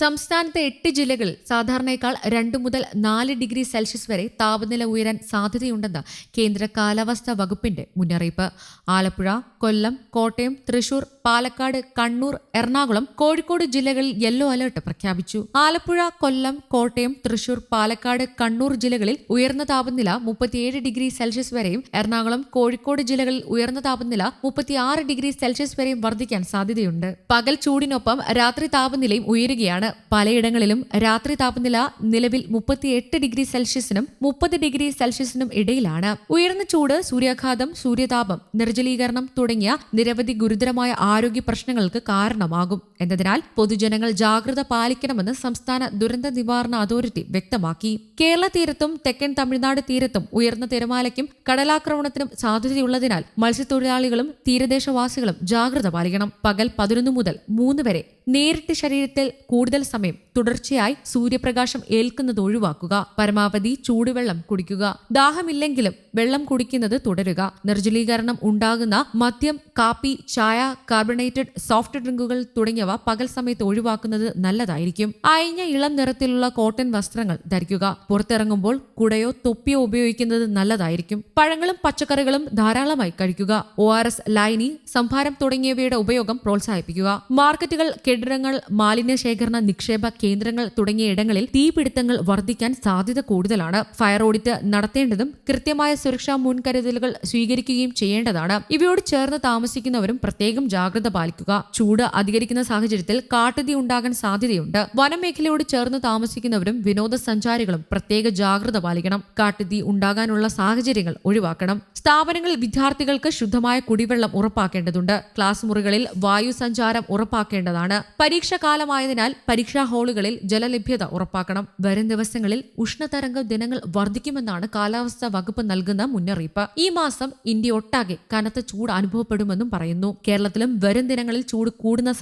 സംസ്ഥാനത്തെ എട്ട് ജില്ലകളിൽ സാധാരണയേക്കാൾ രണ്ട് മുതൽ നാല് ഡിഗ്രി സെൽഷ്യസ് വരെ താപനില ഉയരാൻ സാധ്യതയുണ്ടെന്ന് കേന്ദ്ര കാലാവസ്ഥാ വകുപ്പിന്റെ മുന്നറിയിപ്പ്. ആലപ്പുഴ കൊല്ലം കോട്ടയം തൃശൂർ പാലക്കാട് കണ്ണൂർ എറണാകുളം കോഴിക്കോട് ജില്ലകളിൽ യെല്ലോ അലർട്ട് പ്രഖ്യാപിച്ചു. ആലപ്പുഴ കൊല്ലം കോട്ടയം തൃശൂർ പാലക്കാട് കണ്ണൂർ ജില്ലകളിൽ ഉയർന്ന താപനില മുപ്പത്തിയേഴ് ഡിഗ്രി സെൽഷ്യസ് വരെയും എറണാകുളം കോഴിക്കോട് ജില്ലകളിൽ ഉയർന്ന താപനില മുപ്പത്തിയാറ് ഡിഗ്രി സെൽഷ്യസ് വരെയും വർദ്ധിക്കാൻ സാധ്യതയുണ്ട്. പകൽ ചൂടിനൊപ്പം രാത്രി താപനിലയും ഉയരുകയാണ്. പലയിടങ്ങളിലും രാത്രി താപനില നിലവിൽ മുപ്പത്തിയെട്ട് ഡിഗ്രി സെൽഷ്യസിനും മുപ്പത് ഡിഗ്രി സെൽഷ്യസിനും ഇടയിലാണ്. ഉയർന്ന ചൂട് സൂര്യാഘാതം സൂര്യതാപം നിർജലീകരണം തുടങ്ങിയ നിരവധി ഗുരുതരമായ ആരോഗ്യ പ്രശ്നങ്ങൾക്ക് കാരണമാകും. എന്നതിനാൽ പൊതുജനങ്ങൾ ജാഗ്രത പാലിക്കണമെന്ന് സംസ്ഥാന ദുരന്ത നിവാരണ അതോറിറ്റി വ്യക്തമാക്കി. കേരള തീരത്തും തെക്കൻ തമിഴ്നാട് തീരത്തും ഉയർന്ന തിരമാലയ്ക്കും കടലാക്രമണത്തിനും സാധ്യതയുള്ളതിനാൽ മത്സ്യത്തൊഴിലാളികളും തീരദേശവാസികളും ജാഗ്രത പാലിക്കണം. പകൽ പതിനൊന്ന് മുതൽ മൂന്ന് വരെ നേരിട്ട് ശരീരത്തിൽ കൂടുതൽ സമയം തുടർച്ചയായി സൂര്യപ്രകാശം ഏൽക്കുന്നത് ഒഴിവാക്കുക. പരമാവധി ചൂടുവെള്ളം കുടിക്കുക. ദാഹമില്ലെങ്കിലും വെള്ളം കുടിക്കുന്നത് തുടരുക. നിർജലീകരണം ഉണ്ടാകുന്ന മദ്യം കാപ്പി ചായ കാർബണേറ്റഡ് സോഫ്റ്റ് ഡ്രിങ്കുകൾ തുടങ്ങിയവ പകൽ സമയത്ത് ഒഴിവാക്കുന്നത് നല്ലതായിരിക്കും. അയഞ്ഞ ഇളം നിറത്തിലുള്ള കോട്ടൺ വസ്ത്രങ്ങൾ ധരിക്കുക. പുറത്തിറങ്ങുമ്പോൾ കുടയോ തൊപ്പിയോ ഉപയോഗിക്കുന്നത് നല്ലതായിരിക്കും. പഴങ്ങളും പച്ചക്കറികളും ധാരാളമായി കഴിക്കുക. ഒ ആർ എസ് ലൈനി സംഭാരം തുടങ്ങിയവയുടെ ഉപയോഗം പ്രോത്സാഹിപ്പിക്കുക. മാർക്കറ്റുകൾ കെട്ടിടങ്ങൾ മാലിന്യ ശേഖരണ നിക്ഷേപ കേന്ദ്രങ്ങൾ തുടങ്ങിയ ഇടങ്ങളിൽ തീപിടുത്തങ്ങൾ വർദ്ധിക്കാൻ സാധ്യത കൂടുതലാണ്. ഫയർ ഓഡിറ്റ് നടത്തേണ്ടതും കൃത്യമായ സുരക്ഷാ മുൻകരുതലുകൾ സ്വീകരിക്കുകയും ചെയ്യേണ്ടതാണ്. ഇവയോട് ചേർന്ന് താമസിക്കുന്നവരും പ്രത്യേകം ജാഗ്രത പാലിക്കുക. ചൂട് അധികരിക്കുന്ന സാഹചര്യത്തിൽ കാട്ടുതീ ഉണ്ടാകാൻ സാധ്യതയുണ്ട്. വനമേഖലയോട് ചേർന്ന് താമസിക്കുന്നവരും വിനോദസഞ്ചാരികളും പ്രത്യേക ജാഗ്രത പാലിക്കണം. കാട്ടുതീ ഉണ്ടാകാനുള്ള സാഹചര്യങ്ങൾ ഒഴിവാക്കണം. സ്ഥാപനങ്ങളിൽ വിദ്യാർത്ഥികൾക്ക് ശുദ്ധമായ കുടിവെള്ളം ഉറപ്പാക്കേണ്ടതുണ്ട്. ക്ലാസ് മുറികളിൽ വായു സഞ്ചാരം ഉറപ്പാക്കേണ്ടതാണ്. പരീക്ഷാകാലമായതിനാൽ പരീക്ഷാ ഹാളുകളിൽ ജലലഭ്യത ഉറപ്പാക്കണം. വരും ദിവസങ്ങളിൽ ഉഷ്ണതരംഗ ദിനങ്ങൾ വർദ്ധിക്കുമെന്നാണ് കാലാവസ്ഥാ വകുപ്പ് നൽകുന്ന മുന്നറിയിപ്പ്. ഈ മാസം ഇന്ത്യ ഒട്ടാകെ കനത്ത ചൂട് അനുഭവപ്പെടുമെന്നും പറയുന്നു. കേരളത്തിലും വരും ദിനങ്ങളിൽ ചൂട് കൂടുന്ന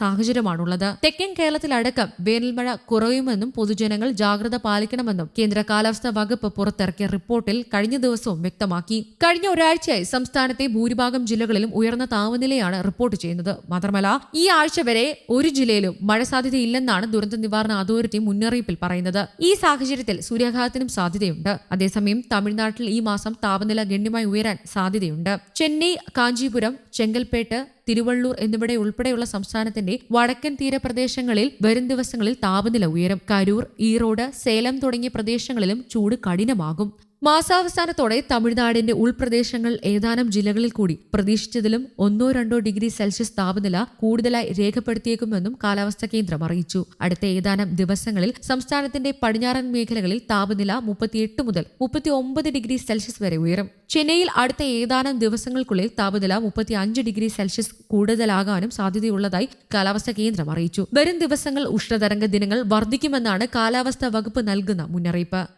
സാഹചര്യമാണുള്ളത് തെക്കൻ കേരളത്തിലടക്കം വേനൽമഴ കുറയുമെന്നും പൊതുജനങ്ങൾ ജാഗ്രത പാലിക്കണമെന്നും കേന്ദ്ര കാലാവസ്ഥാ വകുപ്പ് പുറത്തിറക്കിയ റിപ്പോർട്ടിൽ കഴിഞ്ഞ ദിവസവും വ്യക്തമാക്കി. കഴിഞ്ഞ ഒരാഴ്ചയായി സംസ്ഥാനത്തെ ഭൂരിഭാഗം ജില്ലകളിലും ഉയർന്ന താപനിലയാണ് റിപ്പോർട്ട് ചെയ്യുന്നത്. മാത്രമല്ല ഈ ആഴ്ച വരെ ഒരു ജില്ലയിലും മഴ സാധ്യതയില്ലെന്നാണ് ദുരന്ത നിവാരണ അതോറിറ്റി മുന്നറിയിപ്പിൽ പറയുന്നത്. ഈ സാഹചര്യത്തിൽ സൂര്യാഘാതത്തിനും സാധ്യതയുണ്ട്. അതേസമയം തമിഴ്നാട്ടിൽ ഈ മാസം താപനില ഗണ്യമായി ഉയരാൻ സാധ്യതയുണ്ട്. ചെന്നൈ കാഞ്ചീപുരം ചെങ്കൽപ്പേട്ട് തിരുവള്ളൂർ എന്നിവിടെ ഉൾപ്പെടെയുള്ള സംസ്ഥാനത്തിന്റെ വടക്കൻ തീരപ്രദേശങ്ങളിൽ വരും ദിവസങ്ങളിൽ താപനില ഉയരും. കരൂർ ഈറോഡ് സേലം തുടങ്ങിയ പ്രദേശങ്ങളിലും ചൂട് കഠിനമാകും. മാസാവസാനത്തോടെ തമിഴ്നാടിന്റെ ഉൾപ്രദേശങ്ങൾ ഏതാനും ജില്ലകളിൽ കൂടി പ്രതീക്ഷിച്ചതിലും ഒന്നോ രണ്ടോ ഡിഗ്രി സെൽഷ്യസ് താപനില കൂടുതലായി രേഖപ്പെടുത്തിയേക്കുമെന്നും കാലാവസ്ഥാ കേന്ദ്രം അറിയിച്ചു. അടുത്ത ഏതാനും ദിവസങ്ങളിൽ സംസ്ഥാനത്തിന്റെ പടിഞ്ഞാറൻ മേഖലകളിൽ താപനില മുപ്പത്തിയെട്ട് മുതൽ മുപ്പത്തി ഡിഗ്രി സെൽഷ്യസ് വരെ ഉയരും. ചെന്നൈയിൽ അടുത്ത ഏതാനും ദിവസങ്ങൾക്കുള്ളിൽ താപനില മുപ്പത്തി അഞ്ച് ഡിഗ്രി സെൽഷ്യസ് കൂടുതലാകാനും സാധ്യതയുള്ളതായി കാലാവസ്ഥാ കേന്ദ്രം അറിയിച്ചു. വരും ദിവസങ്ങൾ ഉഷ്ണതരംഗ ദിനങ്ങൾ വർദ്ധിക്കുമെന്നാണ് കാലാവസ്ഥാ വകുപ്പ് നൽകുന്ന മുന്നറിയിപ്പ്.